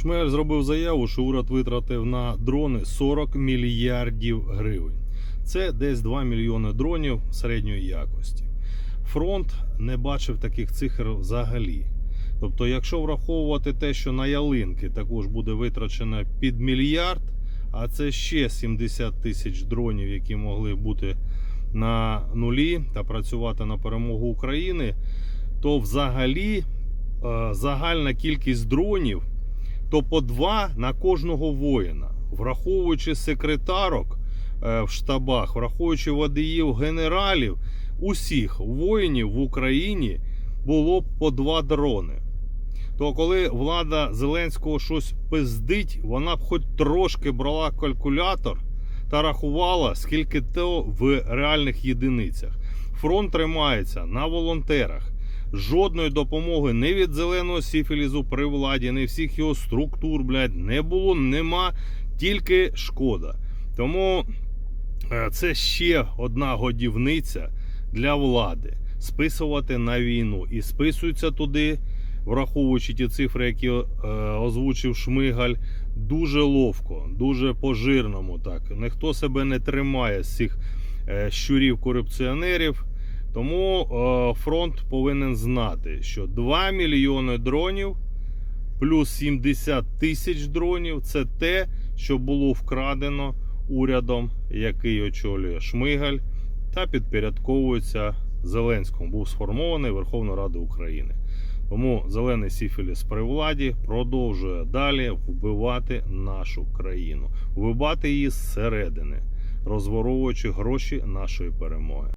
Шмель зробив заяву, що уряд витратив на дрони 40 мільярдів гривень. Це десь 2 мільйони дронів середньої якості. Фронт не бачив таких цифр взагалі. Тобто, якщо враховувати те, що на ялинки також буде витрачено під мільярд, а це ще 70 тисяч дронів, які могли бути на нулі та працювати на перемогу України, то взагалі е, загальна кількість дронів то по два на кожного воїна, враховуючи секретарок е, в штабах, враховуючи водіїв, генералів, усіх воїнів в Україні було б по два дрони. То коли влада Зеленського щось пиздить, вона б хоч трошки брала калькулятор та рахувала, скільки то в реальних єдиницях. Фронт тримається на волонтерах. Жодної допомоги не від зеленого сіфілізу при владі, не всіх його структур, блядь, не було, нема, тільки шкода. Тому е, це ще одна годівниця для влади списувати на війну. І списуються туди, враховуючи ті цифри, які е, озвучив Шмигаль, дуже ловко, дуже по-жирному. Так. Ніхто себе не тримає з цих е, щурів-корупціонерів. Тому е, фронт повинен знати, що 2 мільйони дронів плюс 70 тисяч дронів це те, що було вкрадено урядом, який очолює Шмигаль, та підпорядковується Зеленському. Був сформований Верховна Рада України. Тому зелений Сіфіліс при владі продовжує далі вбивати нашу країну, вбивати її зсередини, розворовуючи гроші нашої перемоги.